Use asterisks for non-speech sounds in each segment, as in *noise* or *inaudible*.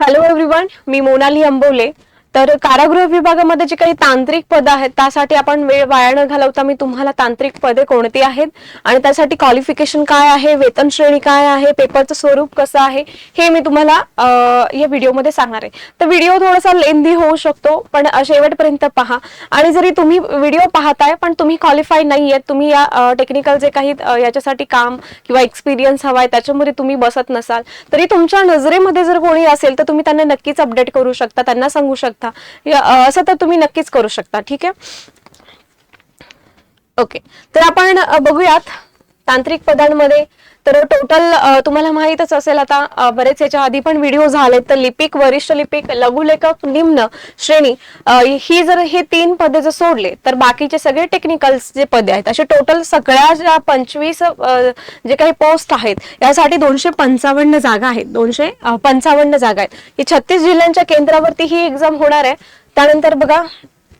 Hello everyone मी मोनाली अंबोले. तर कारागृह विभागामध्ये जे काही तांत्रिक पद आहेत त्यासाठी आपण वेळ वाया न घालवता मी तुम्हाला तांत्रिक पदे कोणती आहेत आणि त्यासाठी क्वालिफिकेशन काय आहे वेतन श्रेणी काय आहे पेपरचं स्वरूप कसं आहे हे मी तुम्हाला या व्हिडिओमध्ये सांगणार आहे. तर व्हिडिओ थोडासा लेंदी होऊ शकतो पण शेवटपर्यंत पहा. आणि जरी तुम्ही व्हिडिओ पाहताय पण तुम्ही क्वालिफाय नाही आहेत तुम्ही या टेक्निकल जे काही याच्यासाठी काम किंवा एक्सपिरियन्स हवा आहे त्याच्यामध्ये तुम्ही बसत नसाल तरी तुमच्या नजरेमध्ये जर कोणी असेल तर तुम्ही त्यांना नक्कीच अपडेट करू शकता त्यांना सांगू शकता. शकता. असं तर तुम्ही नक्कीच करू शकता. ठीक आहे? ओके. तर आपण बघूयात तांत्रिक पदांमध्ये तर टोटल तुम्हाला माहीतच असेल आता बरेच याच्या आधी पण व्हिडिओ झाले तर लिपिक वरिष्ठ लिपिक लघुलेखक निम्न श्रेणी ही जर हे तीन पदे जर सोडले तर बाकीचे सगळे टेक्निकल्स जे पदे आहेत असे टोटल सगळ्या ज्या पंचवीस जे काही पोस्ट आहेत यासाठी दोनशे पंचावन्न जागा आहेत. दोनशे पंचावन्न जागा आहेत. ही छत्तीस जिल्ह्यांच्या केंद्रावरती ही एक्झाम होणार आहे. त्यानंतर बघा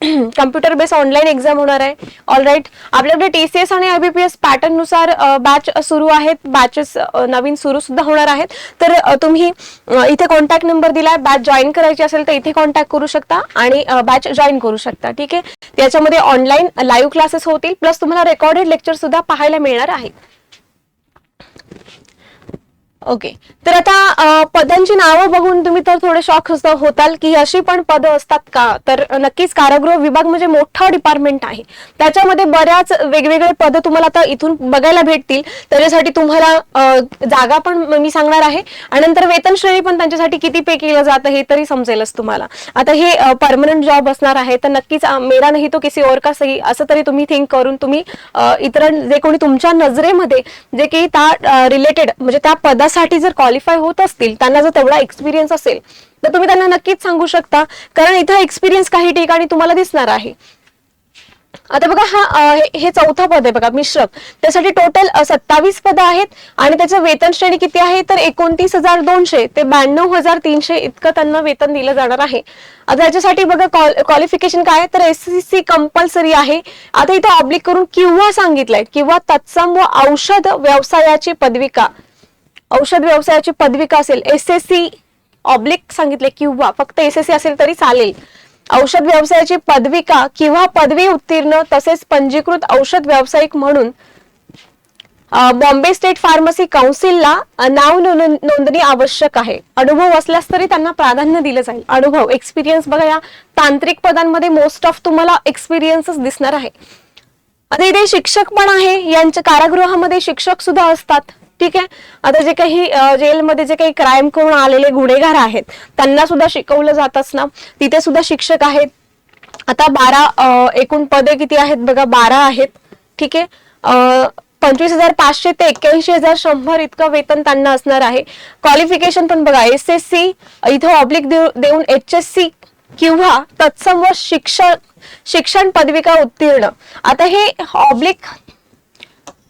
कम्प्युटर बेस ऑनलाईन एक्झाम होणार आहे. ऑल राईट आपल्याकडे एस आणि आयबीपीएस पॅटर्ननुसार बॅच सुरू आहेत. बॅचेस नवीन सुरू सुद्धा होणार आहेत. तर तुम्ही इथे कॉन्टॅक्ट नंबर दिलाय. बॅच जॉईन करायची असेल तर इथे कॉन्टॅक्ट करू शकता आणि बॅच जॉईन करू शकता. ठीक आहे? त्याच्यामध्ये ऑनलाईन लाईव्ह क्लासेस होतील. प्लस तुम्हाला रेकॉर्डेड लेक्चर सुद्धा पाहायला मिळणार आहे ओके तर आता पदांची नावं बघून तुम्ही तर थोडे शॉक होताल की अशी पण पदं असतात का? तर नक्कीच कारागृह विभाग म्हणजे मोठा डिपार्टमेंट आहे. त्याच्यामध्ये बऱ्याच वेगवेगळे पदं तुम्हाला आता इथून बघायला भेटतील. त्याच्यासाठी तुम्हाला जागा पण मी सांगणार आहे. आणि नंतर वेतन श्रेणी पण त्यांच्यासाठी किती पे केलं जातं हे तरी समजेलच तुम्हाला. आता हे परमनंट जॉब असणार आहे तर नक्कीच मेरा नाही तो किसी और का सही असं तरी तुम्ही थिंक करून तुम्ही इतर जे कोणी तुमच्या नजरेमध्ये जे की त्या रिलेटेड म्हणजे त्या पदासाठी साठी जर क्वालिफाय होत असतील त्यांना जर तेवढा एक्सपिरियन्स असेल तर तुम्ही त्यांना नक्कीच सांगू शकता. कारण इथं एक्सपिरियन्स काही ठिकाणी तुम्हाला दिसणार आहे. आता बघा हा हे- चौथा पद आहे बघा मिश्रक. त्यासाठी टोटल सत्तावीस पद आहेत आणि त्याचं वेतन श्रेणी किती आहे? तर एकोणतीस हजार दोनशे ते ब्याण्णव हजार तीनशे इतकं त्यांना वेतन दिलं जाणार आहे. आता याच्यासाठी बघा क्वालिफिकेशन काय आहे? तर एस सी सी कंपल्सरी आहे. आता इथं ऑब्लिक करून किंवा सांगितलंय किंवा तत्सम व औषध व्यवसायाची पदविका. औषध व्यवसायाची पदविका असेल एस एस सी ऑब्लिक सांगितले किंवा फक्त एस एस सी असेल तरी चालेल. औषध व्यवसायाची पदविका किंवा पदवी उत्तीर्ण तसेच पंजीकृत औषध व्यावसायिक म्हणून बॉम्बे स्टेट फार्मसी काउन्सिलला नाव नोंदणी आवश्यक आहे. अनुभव असल्यास तरी त्यांना प्राधान्य दिलं जाईल. अनुभव एक्सपिरियन्स बघा या तांत्रिक पदांमध्ये मोस्ट ऑफ तुम्हाला एक्सपिरियन्सच दिसणार आहे. आता इथे शिक्षक पण आहे यांच्या कारागृहामध्ये शिक्षक सुद्धा असतात. ठीक आहे? आता जे काही जेलमध्ये जे काही क्राईम करून आलेले गुन्हेगार आहेत त्यांना सुद्धा शिकवलं जातच ना. तिथे सुद्धा शिक्षक आहेत. आता बारा एकूण पदे किती आहेत बघा? बारा आहेत. ठीक आहे? पंचवीस हजार पाचशे ते एक्क्याऐंशी हजार शंभर इतकं वेतन त्यांना असणार आहे. क्वालिफिकेशन पण बघा एस एस सी इथं ऑब्लिक देऊन एच एस सी किंवा तत्सम व शिक्षण शिक्षण पदविका उत्तीर्ण. आता हे ऑब्लिक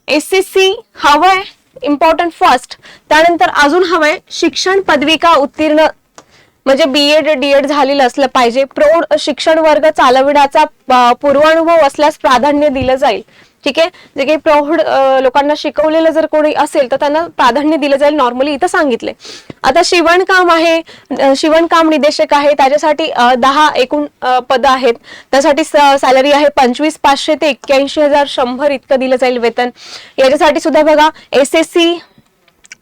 एस सी हवं आहे इम्पॉर्टंट फर्स्ट त्यानंतर अजून हवंय शिक्षण पदविका उत्तीर्ण. म्हणजे बीएड डीएड झालेलं असलं पाहिजे. प्रौढ शिक्षण वर्ग चालविण्याचा पूर्वानुभव असल्यास प्राधान्य दिलं जाईल. ठीक आहे? जे काही प्रौढ लोकांना शिकवलेलं जर कोणी असेल तर त्यांना प्राधान्य दिलं जाईल नॉर्मली इथं सांगितले आता शिवणकाम आहे शिवणकाम निदेशक आहे त्याच्यासाठी दहा एकूण पद पदं आहेत. त्यासाठी सॅलरी आहे पंचवीस पाचशे ते एक्क्याऐंशी हजार शंभर इतकं दिलं जाईल वेतन. याच्यासाठी सुद्धा बघा S S C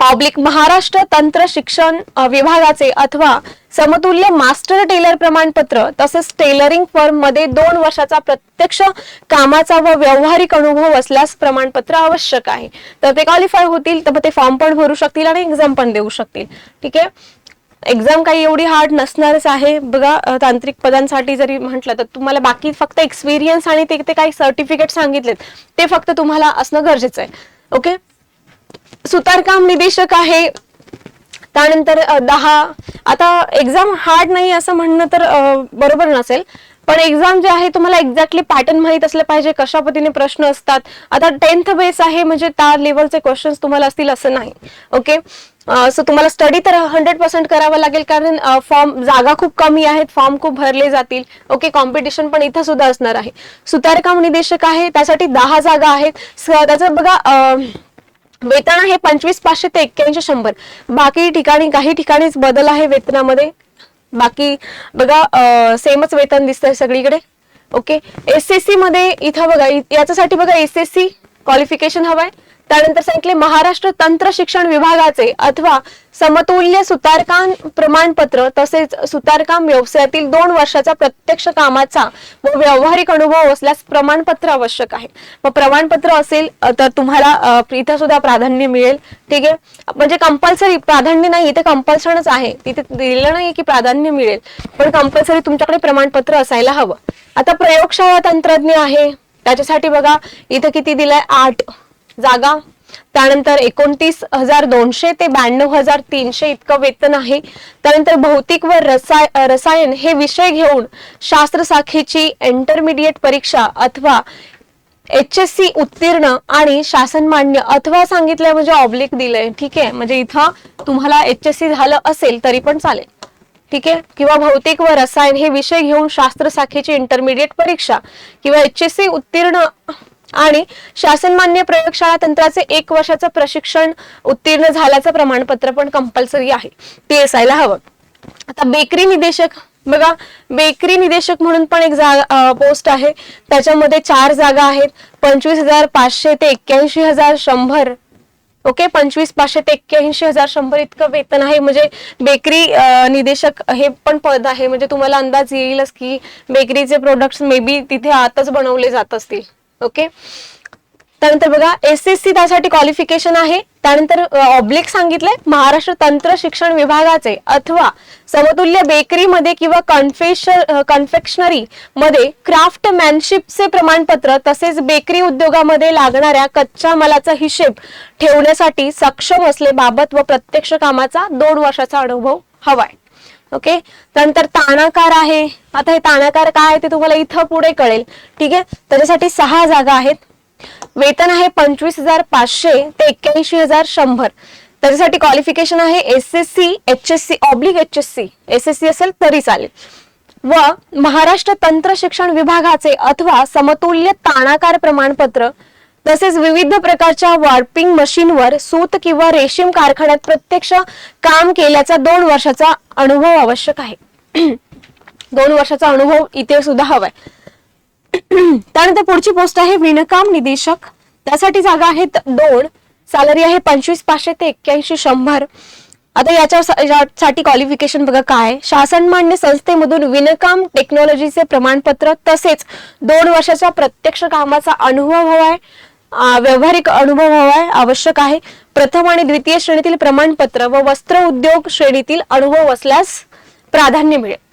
oblique Maharashtra तंत्र शिक्षण विभागाचे अथवा समतुल्य मास्टर टेलर प्रमाणपत्र तसेच टेलरिंग फर्ममध्ये दोन वर्षाचा प्रत्यक्ष कामाचा व व्यावहारिक अनुभव असल्यास प्रमाणपत्र आवश्यक आहे. तर ते क्वालिफाय होतील तर मग ते फॉर्म पण भरू शकतील आणि एक्झाम पण देऊ शकतील. ठीक आहे? एक्झाम काही एवढी हार्ड नसणारच आहे. बघा तांत्रिक पदांसाठी जरी म्हटलं तर तुम्हाला बाकी फक्त एक्सपिरियन्स आणि ते ते काही सर्टिफिकेट सांगितलेत ते फक्त तुम्हाला असणं गरजेचं आहे. ओके सुतारकाम निदेशक आहे त्यानंतर दहा. आता एक्झाम हार्ड नाही असं म्हणणं तर बरोबर नसेल. पण एक्झाम जे आहे तुम्हाला एक्झॅक्टली पॅटर्न माहीत असलं पाहिजे कशा पद्धतीने प्रश्न असतात. आता टेन्थ बेस आहे म्हणजे त्या लेवलचे क्वेश्चन्स तुम्हाला असतील असं नाही. ओके सो तुम्हाला स्टडी तर हंड्रेड पर्सेंट करावं लागेल कारण फॉर्म जागा खूप कमी आहेत फॉर्म खूप भरले जातील. ओके कॉम्पिटिशन पण इथं सुद्धा असणार आहे. सुतारकाम निदेशक आहे त्यासाठी दहा जागा आहेत. त्याचं बघा वेतन आहे पंचवीस पाचशे ते एक्क्याऐंशी शंभर. बाकी ठिकाणी काही ठिकाणीच बदल आहे वेतनामध्ये. बाकी बघा सेमच वेतन दिसतंय सगळीकडे. ओके? एस एस सी मध्ये इथं बघा याच्यासाठी बघा एस एस सी क्वालिफिकेशन हवंय. त्यानंतर सांगितले महाराष्ट्र तंत्र शिक्षण विभागाचे अथवा समतुल्य सुतारकाम प्रमाणपत्र तसेच सुतारकाम व्यवसायातील दोन वर्षाचा प्रत्यक्ष कामाचा व व्यावहारिक अनुभव असल्यास प्रमाणपत्र आवश्यक आहे. मग प्रमाणपत्र असेल तर तुम्हाला इथं सुद्धा प्राधान्य मिळेल. ठीक आहे? म्हणजे कंपल्सरी प्राधान्य नाही इथे कंपल्सनच आहे. तिथे दिलेलं नाही की प्राधान्य मिळेल. पण कंपल्सरी तुमच्याकडे प्रमाणपत्र असायला हवं. आता प्रयोगशाळा तंत्रज्ञ आहे. त्याच्यासाठी बघा इथं किती दिलंय? आठ. जागा. त्यानंतर एकोणतीस हजार दोनशे ते ब्याण्णव हजार तीनशे इतकं वेतन आहे. त्यानंतर भौतिक व रसाय रसायन हे विषय घेऊन शास्त्र शाखेची इंटरमिडिएट परीक्षा अथवा एच एस सी उत्तीर्ण आणि शासन मान्य अथवा सांगितलंय म्हणजे ऑब्लिक दिलंय. ठीक आहे? म्हणजे इथं तुम्हाला एच एस सी झालं असेल तरी पण चालेल. ठीक आहे? किंवा भौतिक व रसायन हे विषय घेऊन शास्त्र शाखेची इंटरमिडिएट परीक्षा किंवा एच एस सी उत्तीर्ण आणि शासनमान्य प्रयोगशाळा तंत्राचे एक वर्षाचं प्रशिक्षण उत्तीर्ण झाल्याचं प्रमाणपत्र पण कंपल्सरी आहे. ते असायला हवं. आता बेकरी निदेशक बघा बेकरी निदेशक म्हणून पण एक जागा पोस्ट आहे. त्याच्यामध्ये चार जागा आहेत. पंचवीस हजार पाचशे ते एक्क्याऐंशी हजार शंभर. ओके? पंचवीस पाचशे ते एक्क्याऐंशी हजार शंभर इतकं वेतन आहे. म्हणजे बेकरी निदेशक हे पण पद आहे. म्हणजे तुम्हाला अंदाज येईलच की बेकरीचे प्रोडक्ट्स मे बी तिथे आताच बनवले जात असतील. ओके? त्यानंतर बघा एस एस सी त्यासाठी क्वालिफिकेशन आहे. त्यानंतर ऑब्लिक सांगितलंय. महाराष्ट्र तंत्र शिक्षण विभागाचे अथवा समतुल्य बेकरीमध्ये किंवा कन्फेशन कन्फेक्शनरी मध्ये क्राफ्टमॅनशिपचे प्रमाणपत्र तसेच बेकरी उद्योगामध्ये लागणाऱ्या कच्च्या मालाचा हिशेब ठेवण्यासाठी सक्षम असलेबाबत व प्रत्यक्ष कामाचा दोन वर्षाचा अनुभव हवाय. ओके? त्यानंतर ताणाकार आहे. आता हे ताणाकार काय आहे ते तुम्हाला इथं पुढे कळेल. ठीक आहे? त्याच्यासाठी सहा जागा आहेत. वेतन आहे पंचवीस हजार पाचशे ते एक्क्याऐंशी हजार शंभर. त्याच्यासाठी क्वालिफिकेशन आहे S S C H S C oblique H S C S S C असेल तरी चालेल. व महाराष्ट्र तंत्र शिक्षण विभागाचे अथवा समतुल्य ताणाकार प्रमाणपत्र तसेच विविध प्रकारच्या वार्पिंग मशीनवर सूत किंवा रेशीम कारखान्यात प्रत्यक्ष काम केल्याचा दोन वर्षाचा अनुभव आवश्यक आहे. *clears throat* दोन वर्षाचा अनुभव इथे सुद्धा हवाय. *clears throat* त्यानंतर पुढची पोस्ट आहे विणकाम निदेशक. त्यासाठी जागा आहेत दोन. सॅलरी आहे पंचवीस पाचशे ते एक्क्याऐंशी शंभर. आता याच्या यासाठी क्वालिफिकेशन बघा काय? शासनमान्य संस्थेमधून विणकाम टेक्नॉलॉजीचे प्रमाणपत्र तसेच दोन वर्षाच्या प्रत्यक्ष कामाचा अनुभव हवाय. आहे व्यावहारिक अनुभव हवाय आवश्यक आहे. प्रथम आणि द्वितीय श्रेणीतील प्रमाणपत्र व वस्त्र उद्योग श्रेणीतील अनुभव असल्यास प्राधान्य मिळेल.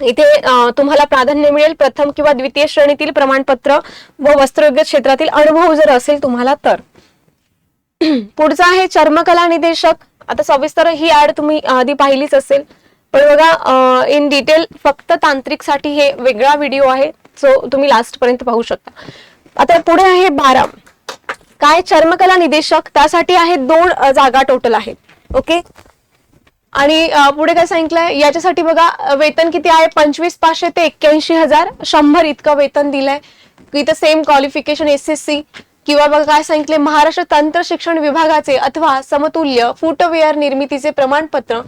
इथे तुम्हाला प्राधान्य मिळेल प्रथम किंवा द्वितीय श्रेणीतील प्रमाणपत्र व वस्त्रोद्योग क्षेत्रातील अनुभव जर असेल तुम्हाला तर. पुढचा आहे चर्मकला निदेशक. आता सविस्तर ही ऍड तुम्ही आधी पाहिलीच असेल. पण बघा इन डिटेल फक्त तांत्रिकसाठी हे वेगळा व्हिडिओ आहे. जो तुम्ही लास्ट पर्यंत पाहू शकता. आता पुढे आहे बारा काय चर्मकला निदेशक? त्यासाठी आहे दोन जागा टोटल आहेत. ओके आणि पुढे काय सांगितलंय? याच्यासाठी बघा वेतन किती आहे? पंचवीस पाचशे ते एक्क्याऐंशी हजार. शंभर इतकं वेतन दिलंय. इथं same qualification S S C किंवा बघा काय सांगितले महाराष्ट्र तंत्र शिक्षण विभागाचे अथवा समतुल्य फुटवेअर निर्मितीचे प्रमाणपत्र.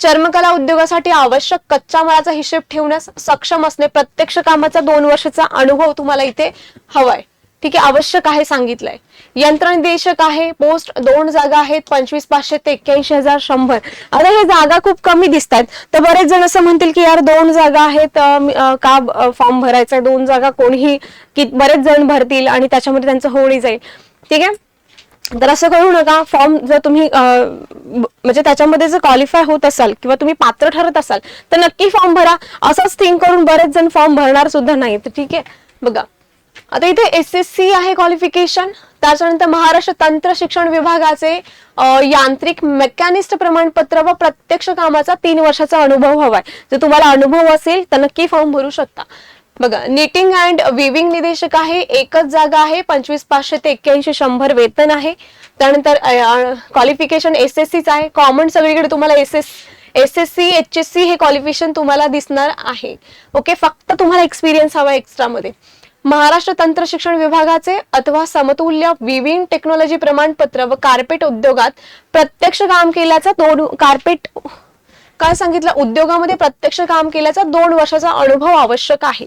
चर्मकला उद्योगासाठी आवश्यक कच्च्या मालाचा हिशेब ठेवण्यास सक्षम असणे प्रत्यक्ष कामाचा दोन वर्षाचा अनुभव तुम्हाला इथे हवाय. ठीक आहे आवश्यक आहे सांगितलंय. यंत्रनिदेशक आहे पोस्ट दोन जागा आहेत पंचवीस पाचशे ते एक्क्याऐंशी हजार शंभर. आता हे जागा खूप कमी दिसत आहेत तर बरेच जण असं म्हणतील की यार दोन जागा आहेत का फॉर्म भरायचा दोन जागा कोणीही की बरेच जण भरतील आणि त्याच्यामध्ये त्यांचं होळी जाईल. ठीक आहे? तर असं करू नका. फॉर्म जर तुम्ही म्हणजे त्याच्यामध्ये जर क्वालिफाय होत असाल किंवा तुम्ही पात्र ठरत असाल तर नक्की फॉर्म भरा. असंच थिंक करून बरेच जण फॉर्म भरणार सुद्धा नाही तर ठीक आहे? बघा. आता इथे एस एस सी आहे क्वालिफिकेशन त्याच्यानंतर महाराष्ट्र तंत्र शिक्षण विभागाचे यांत्रिक मेकॅनिस्ट प्रमाणपत्र व प्रत्यक्ष कामाचा तीन वर्षाचा अनुभव हवाय जर तुम्हाला अनुभव असेल तर नक्की फॉर्म भरू शकता. बघा निटिंग अँड विविंग निदेशक आहे एकच जागा आहे पंचवीस पाचशे ते एक्क्याऐंशी शंभर वेतन आहे. त्यानंतर क्वालिफिकेशन एस एस सीच आहे. कॉमन सगळीकडे तुम्हाला S S S S C H S C हे क्वालिफिकेशन तुम्हाला दिसणार आहे. ओके फक्त तुम्हाला एक्सपिरियन्स हवा एक्स्ट्रा मध्ये. महाराष्ट्र तंत्र शिक्षण विभागाचे अथवा समतुल्य विविंग टेक्नॉलॉजी प्रमाणपत्र व कार्पेट उद्योगात प्रत्यक्ष काम केल्याचा दोन कार्पेट काय सांगितलं? उद्योगामध्ये प्रत्यक्ष काम केल्याचा दोन वर्षाचा अनुभव आवश्यक आहे.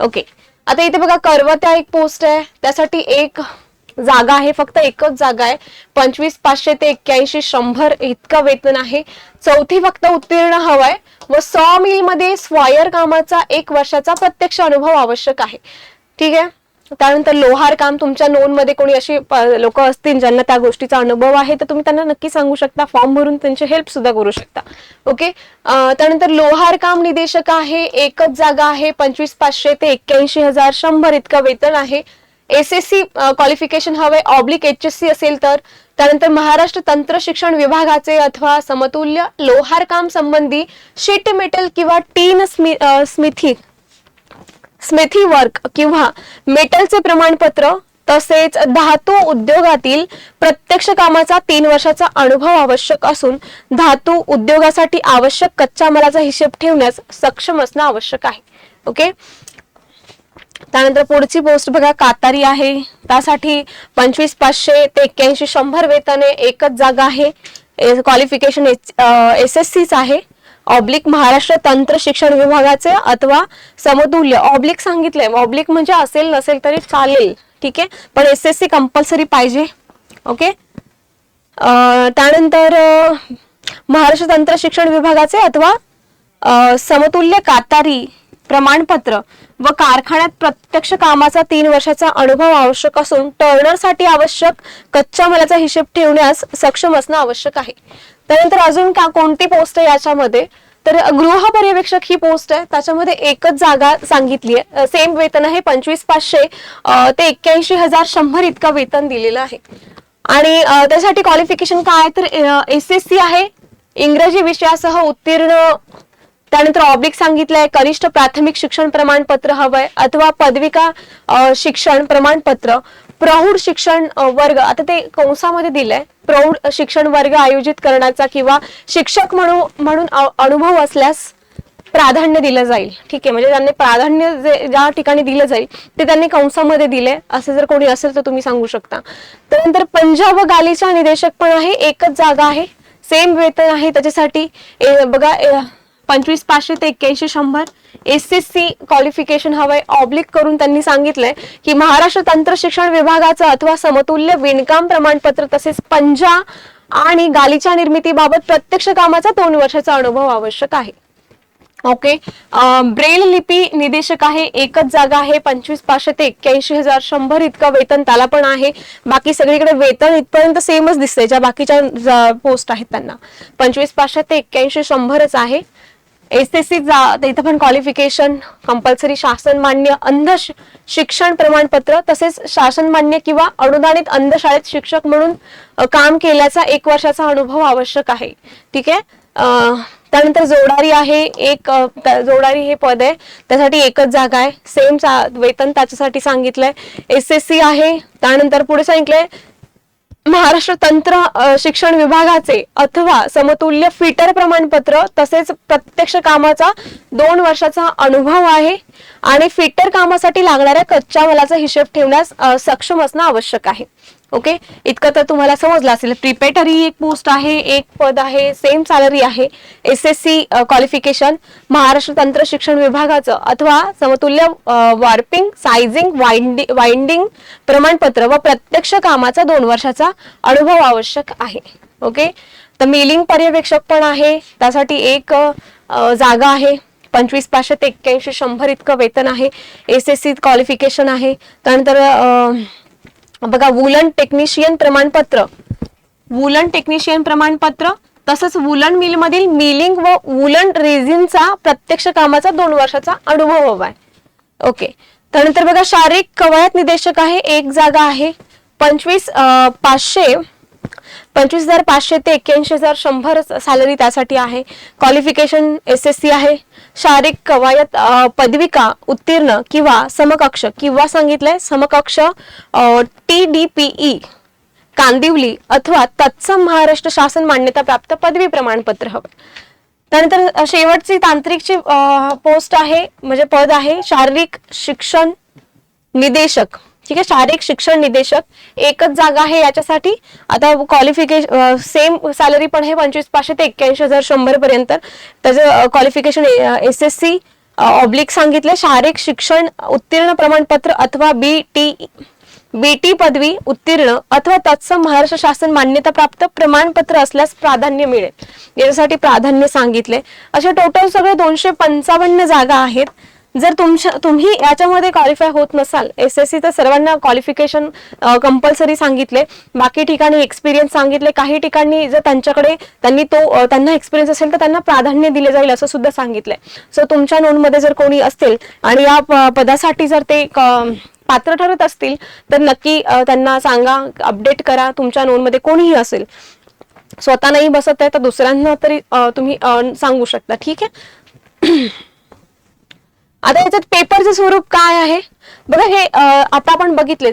ओके. आता इथे बघा करवत्या एक पोस्ट आहे. त्यासाठी एक जागा आहे फक्त एकच जागा आहे. पंचवीस पाचशे ते एक्क्याऐंशी शंभर इतकं वेतन आहे. चौथी फक्त उत्तीर्ण हवाय व सॉ मिलमध्ये स्वायर कामाचा एक वर्षाचा प्रत्यक्ष अनुभव आवश्यक आहे. ठीक आहे? त्यानंतर लोहार काम तुमच्या नोनमध्ये कोणी अशी लोक असतील ज्यांना त्या गोष्टीचा अनुभव आहे तर तुम्ही त्यांना नक्की सांगू शकता. फॉर्म भरून त्यांची हेल्प सुद्धा करू शकता. ओके? त्यानंतर लोहार काम निदेशक आहे एकच जागा आहे पंचवीस पाचशे ते एक्क्याऐंशी हजार शंभर इतकं वेतन आहे. एस एस सी क्वालिफिकेशन हवे ऑब्लिक एच एस सी असेल तर. त्यानंतर महाराष्ट्र तंत्र शिक्षण विभागाचे अथवा समतुल्य लोहार काम संबंधी शीट मेटल किंवा टीन स्मिथी स्मिथी वर्क किंवा मेटलचे प्रमाणपत्र तसेच धातू उद्योगातील प्रत्यक्ष कामाचा तीन वर्षाचा अनुभव आवश्यक असून धातू उद्योगासाठी आवश्यक कच्च्या मालाचा हिशेब ठेवण्यास सक्षम असणं आवश्यक आहे. ओके? त्यानंतर पुढची पोस्ट बघा कातारी आहे. त्यासाठी पंचवीस पाचशे ते एक्क्याऐंशी शंभर वेतने एकच जागा आहे. क्वालिफिकेशन एस एस सीच आहे. ऑब्लिक महाराष्ट्र तंत्र शिक्षण विभागाचे अथवा समतुल्य. ऑब्लिक सांगितलंय. ऑब्लिक म्हणजे असेल नसेल तरी चालेल. ठीक आहे? पण एस एस सी कंपल्सरी पाहिजे. ओके त्यानंतर महाराष्ट्र तंत्र शिक्षण विभागाचे अथवा समतुल्य कातारी प्रमाणपत्र व कारखान्यात प्रत्यक्ष कामाचा तीन वर्षाचा अनुभव आवश्यक असून टर्नरसाठी आवश्यक कच्च्या मालाचा हिशेब ठेवण्यास सक्षम असणं आवश्यक आहे. त्यानंतर अजून का कोणती पोस्ट आहे याच्यामध्ये? तर गृह पर्यवेक्षक ही पोस्ट आहे. त्याच्यामध्ये एकच जागा सांगितली आहे. सेम वेतन आहे पंचवीस पाचशे. ते एक्क्याऐंशी हजार शंभर इतका वेतन दिलेलं आहे. आणि त्यासाठी क्वालिफिकेशन काय? तर एस एस सी आहे. इंग्रजी विषयासह उत्तीर्ण त्यानंतर ऑब्लिक सांगितलंय कनिष्ठ प्राथमिक शिक्षण प्रमाणपत्र हवंय अथवा पदविका शिक्षण प्रमाणपत्र प्रौढ शिक्षण वर्ग आता ते कंसामध्ये दिलंय प्रौढ शिक्षण वर्ग आयोजित करण्याचा किंवा शिक्षक म्हणून म्हणून अनुभव असल्यास प्राधान्य दिलं जाईल. ठीक आहे म्हणजे त्यांनी प्राधान्य जे ज्या ठिकाणी दिलं जाईल ते त्यांनी कंसामध्ये दिले असं जर कोणी असेल तर तुम्ही सांगू शकता. त्यानंतर पंजाब गालीचा निदेशक पण आहे एकच जागा आहे सेम वेतन आहे त्याच्यासाठी. बघा पंचवीस पाचशे ते एक्क्याऐंशी शंभर. एस एस सी क्वालिफिकेशन हवंय ऑब्लिक करून त्यांनी सांगितलंय की महाराष्ट्र तंत्र शिक्षण विभागाचं अथवा समतुल्य विणकाम प्रमाणपत्र तसेच पंजा आणि गालीच्या निर्मितीबाबत प्रत्यक्ष कामाचा दोन वर्षाचा अनुभव आवश्यक आहे. ओके ब्रेल लिपी निदेशक आहे एकच जागा आहे पंचवीस पाचशे ते एक्क्याऐंशी हजार शंभर इतकं वेतन त्याला पण आहे. बाकी सगळीकडे वेतन इथपर्यंत सेमच दिसतंय ज्या बाकीच्या पोस्ट आहेत त्यांना. पंचवीस पाचशे ते एक्क्याऐंशी शंभरच आहे. एस एस सी इथं पण क्वालिफिकेशन कंपल्सरी शासन मान्य अंध शिक्षण प्रमाणपत्र तसेच शासन मान्य किंवा अनुदानित अंध शाळेत शिक्षक म्हणून काम केल्याचा एक वर्षाचा अनुभव आवश्यक आहे. ठीक आहे? त्यानंतर जोडारी आहे एक जोडारी हे पद आहे. त्यासाठी एकच जागा आहे. सेम वेतन त्याच्यासाठी सांगितलंय. एस एस सी आहे. त्यानंतर पुढे सांगितलंय महाराष्ट्र तंत्र शिक्षण विभागाचे अथवा समतुल्य फिटर प्रमाणपत्र तसेच प्रत्यक्ष कामाचा दोन वर्षाचा अनुभव आहे आणि फिटर कामासाठी लागणाऱ्या कच्च्या मालाचा हिशेब ठेवण्यास सक्षम असणं आवश्यक आहे. ओके? इतकं तर तुम्हाला समजलं असेल. प्रिपेटरी एक पोस्ट आहे एक पद आहे सेम सॅलरी आहे. S S C qualification Maharashtra तंत्र शिक्षण विभागाचं अथवा समतुल्य वार्पिंग सायझिंग वाइंडिंग वाइंडिंग प्रमाणपत्र व प्रत्यक्ष कामाचा दोन वर्षाचा अनुभव आवश्यक आहे. ओके? तर मिलिंग पर्यवेक्षक पण आहे. त्यासाठी एक जागा आहे. पंचवीस पाचशे ते एक्क्याऐंशी शंभर इतकं वेतन आहे. एस एस सी क्वालिफिकेशन आहे. त्यानंतर बघा वुलन टेक्निशियन प्रमाणपत्र. वुलन टेक्निशियन प्रमाणपत्र तसंच वुलन मिल मधील मिलिंग व वुलन रेझिनचा प्रत्यक्ष कामाचा दोन वर्षाचा अनुभव हवा आहे. ओके. त्यानंतर बघा शारीरिक कवायत निदेशक आहे एक जागा आहे. पंचवीस पाचशे पंचवीस हजार पाचशे ते एक्क्याऐंशी हजार शंभर सॅलरी त्यासाठी आहे. क्वालिफिकेशन एस एस सी आहे. शारीरिक कवायत पदविका उत्तीर्ण किंवा समकक्ष किंवा सांगितलंय समकक्ष T D P E Kandivali अथवा तत्सम महाराष्ट्र शासन मान्यता प्राप्त पदवी प्रमाणपत्र हवं. त्यानंतर शेवटची तांत्रिकची पोस्ट आहे म्हणजे पद आहे शारीरिक शिक्षण निदेशक. ठीक आहे शारीरिक शिक्षण निदेशक एकच जागा आहे याच्यासाठी. आता क्वालिफिकेशन सेम सॅलरी पण आहे पंचवीस पाचशे ते एक्क्याऐंशी हजार शंभर पर्यंत त्याचं qualification S S C oblique सांगितलं शारीरिक शिक्षण उत्तीर्ण प्रमाणपत्र अथवा बी टी बीटी पदवी उत्तीर्ण अथवा तत्सम महाराष्ट्र शासन मान्यता प्राप्त प्रमाणपत्र असल्यास प्राधान्य मिळेल. याच्यासाठी प्राधान्य सांगितले असे टोटल सगळे दोनशे पंचावन्न जागा आहेत. जर तुमच्या तुम्ही याच्यामध्ये क्वालिफाय होत नसाल एस एस सी तर सर्वांना क्वालिफिकेशन कंपल्सरी सांगितले. बाकी ठिकाणी एक्सपिरियन्स सांगितले. काही ठिकाणी जर त्यांच्याकडे त्यांनी तो त्यांना एक्सपिरियन्स असेल तर त्यांना प्राधान्य दिले जाईल असं सुद्धा सांगितलंय. सो तुमच्या नोंदमध्ये जर कोणी असतील आणि या पदासाठी जर ते पात्र ठरत असतील तर नक्की त्यांना सांगा अपडेट करा. तुमच्या नोंदमध्ये कोणीही असेल. स्वतः नाही बसत आहे तर दुसऱ्यांना तरी तुम्ही सांगू शकता. ठीक आहे? आता याच्यात पेपरचं स्वरूप काय आहे? बघा हे आता आपण बघितले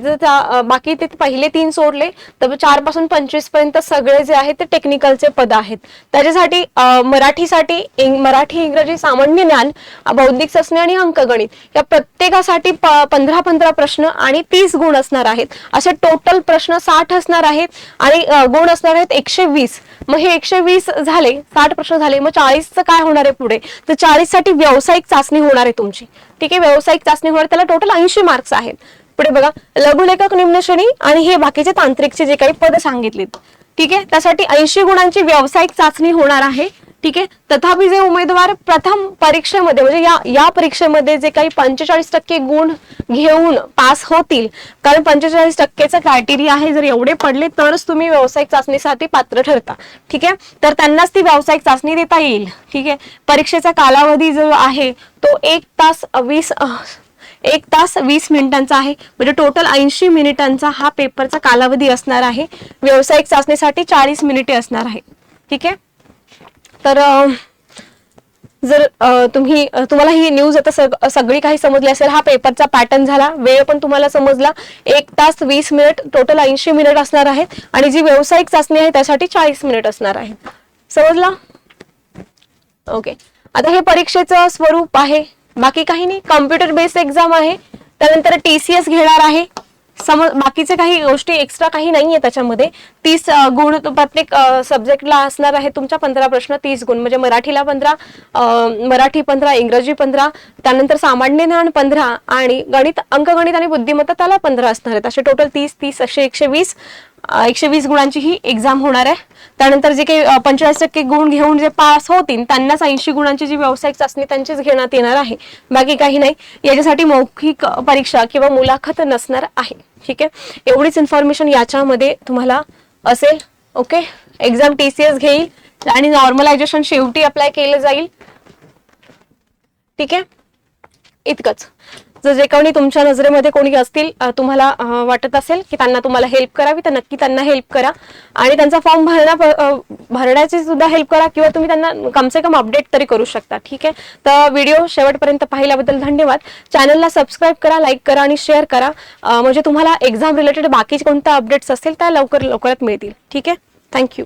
बाकी ते पहिले तीन सोडले तर चारपासून पंचवीसपर्यंत सगळे जे आहेत ते टेक्निकलचे पद आहेत. त्याच्यासाठी मराठीसाठी मराठी इंग्रजी सामान्य ज्ञान बौद्धिक चाचणी आणि अंकगणित या प्रत्येकासाठी पंधरा पंधरा प्रश्न आणि तीस गुण असणार आहेत. असे टोटल प्रश्न साठ असणार आहेत आणि गुण असणार आहेत एकशे वीस. मग हे एकशे वीस झाले साठ प्रश्न झाले मग चाळीसचं काय होणार आहे पुढे? तर चाळीससाठी व्यावसायिक चाचणी होणार आहे तुमची. ठीक आहे व्यावसायिक चाचणी होणार त्याला टोटल ऐंशी मार्क्स आहेत. पुढे बघा लघुलेखक निम्न श्रेणी आणि हे बाकीचे तांत्रिकचे जे काही पद सांगितलेत. ठीक आहे त्यासाठी ऐंशी गुणांची व्यावसायिक चाचणी होणार आहे. ठीक आहे? तथापि जे उमेदवार प्रथम परीक्षेमध्ये म्हणजे या या परीक्षेमध्ये जे काही पंचेचाळीस टक्के गुण घेऊन पास होतील कारण पंचेचाळीस टक्केचं क्रायटेरिया आहे जर एवढे पडले तरच तुम्ही व्यावसायिक चाचणीसाठी पात्र ठरता. ठीक आहे? तर त्यांनाच ती व्यावसायिक चाचणी देता येईल. ठीक आहे? परीक्षेचा कालावधी जो आहे तो एक तास वीस एक तास वीस मिनिटांचा आहे. म्हणजे टोटल ऐंशी मिनिटांचा हा पेपरचा कालावधी असणार आहे. व्यावसायिक चाचणीसाठी चाळीस मिनिटे असणार आहे. ठीक आहे? तर जर तुम्ही तुम्हाला ही न्यूज आता सग- सगळी काही समजली असेल हा पेपरचा पॅटर्न झाला. वेळ पण तुम्हाला समजला. एक तास वीस मिनिट टोटल ऐंशी मिनिट असणार आहे आणि जी व्यावसायिक चाचणी आहे त्यासाठी चाळीस मिनिट असणार आहे समजला? ओके आता हे परीक्षेचं स्वरूप आहे. बाकी काही नाही. कम्प्युटर बेस्ड एक्झाम आहे. त्यानंतर टी सी एस घेणार आहे. समज बाकीचे काही गोष्टी एक्स्ट्रा काही नाहीये त्याच्यामध्ये. तीस गुण प्रत्येक सब्जेक्टला असणार आहे तुमच्या पंधरा प्रश्न तीस गुण. म्हणजे मराठीला पंधरा मराठी पंधरा इंग्रजी पंधरा त्यानंतर सामान्य ज्ञान पंधरा आणि गणित अंकगणित आणि बुद्धिमत्ता त्याला पंधरा असणार आहेत. असे टोटल तीस तीस असे एकशे वीस एकशे वीस गुणांची ही एक्झाम होणार आहे. त्यानंतर जे काही पंचेचाळीस टक्के गुण घेऊन जे पास होतील त्यांनाच ऐंशी गुणांची जी व्यावसायिक चाचणी त्यांचीच घेण्यात येणार आहे. बाकी काही नाही. याच्यासाठी मौखिक परीक्षा किंवा मुलाखत नसणार आहे. ठीक आहे? एवढीच इन्फॉर्मेशन याच्यामध्ये तुम्हाला असेल. Okay exam T C S घेईल आणि नॉर्मलायझेशन शेवटी अप्लाय केलं जाईल. ठीक आहे? इतकंच. जर जे कोणी तुमच्या नजरेमध्ये कोणी असतील तुम्हाला वाटत असेल की त्यांना तुम्हाला हेल्प करावी तर नक्की त्यांना हेल्प करा. आणि त्यांचा फॉर्म भरणा भरण्याची सुद्धा हेल्प करा किंवा तुम्ही त्यांना कमसे कम अपडेट तरी करू शकता. ठीक आहे? तर व्हिडिओ शेवटपर्यंत पाहिल्याबद्दल धन्यवाद. चॅनलला सबस्क्राईब करा लाईक करा आणि शेअर करा. म्हणजे तुम्हाला एक्झाम रिलेटेड बाकीचे कोणत्या अपडेट्स असतील त्या लवकर लवकरात मिळतील. ठीक आहे? थँक्यू